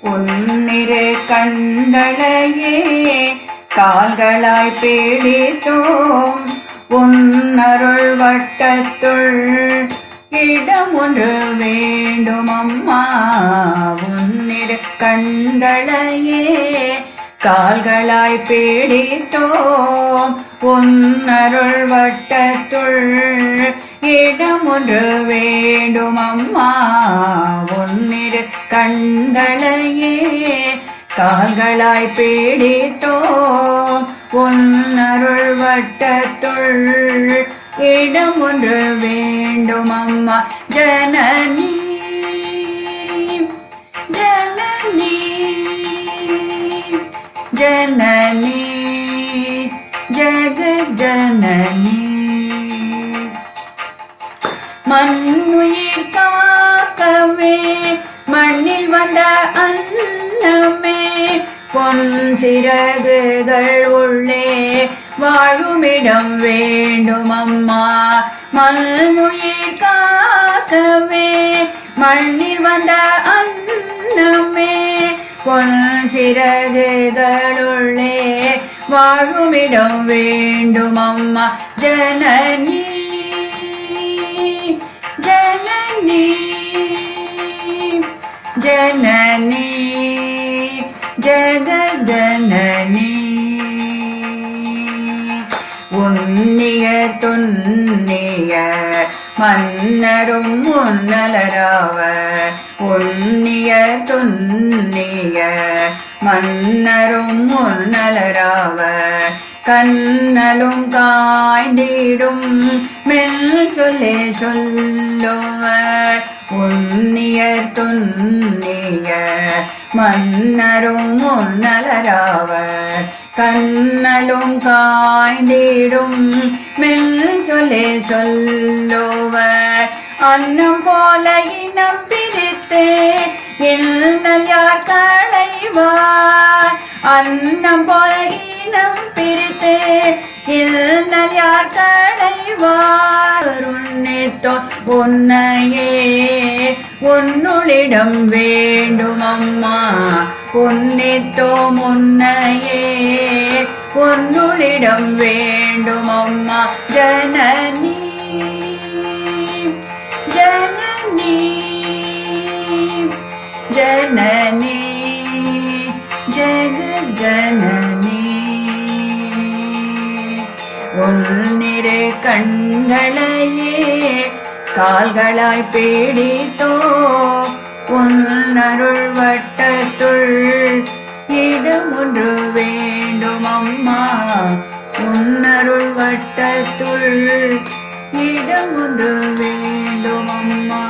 உன்னிரு கண்களையே கால்களாய் பீடித்தோம். உன்னருள் வட்டத்துள் இடம் ஒன்று வேண்டும் அம்மா. உன்னிரு கண்களையே கால்களாய் பீடித்தோம். உன்னருள் வட்டத்துள் இடம் ஒன்று வேண்டும் அம்மா. கண்களையே கால்களாய் பீடித்தோ உன்னருள் வட்டத்துள் இடம் ஒன்று வேண்டும் அம்மா ஜனனி ஜனனி ஜனனி ஜகஜனனி. மண்ணுயிர் காக்கவே சிறகுகள் உள்ளே வாழுமிடம் வேண்டும் அம்மா மண்ணுயிர் காக்கவே மண்ணில் வந்த அன்னமே. பொன் சிறகுகளுள்ளே வாழுமிடம் வேண்டும் அம்மா ஜனனி ஜனனி ஜனனி. ஜகஜனனி உன்னிய துன்னிய மன்னரும் முன்னலராவ. உன்னிய துன்னிய மன்னரும் முன்னலராவ. கண்ணலும் காய்ந்திடும் மெல் சொல்லே சொல்லுவ. மன்னரும் முன்னலராவர். கண்ணலும் காய்ந்திடும் மெல் சொல்லே சொல்லுவர். அன்னம் போல இனம் பிரித்து இன்னல் யார் களைவார். அன்னம் போல இனம் பிரித்து இன்னல் யார் களைவார். உன்னைத்தோ உன்னையே உன்னுளிடம் வேண்டும் அம்மா உன்னித்தோ முன்னையே. உன்னுளிடம் வேண்டும் அம்மா ஜனனி ஜனனி ஜனனி ஜகஜனனி. உன்னிரு கண்களையே கால்களாய் பீடித்தோ உன்னருள் வட்டத்துள் இடம் ஒன்று வேண்டும் அம்மா. உன்னருள் வட்டத்துள் இடம் ஒன்று வேண்டும் அம்மா.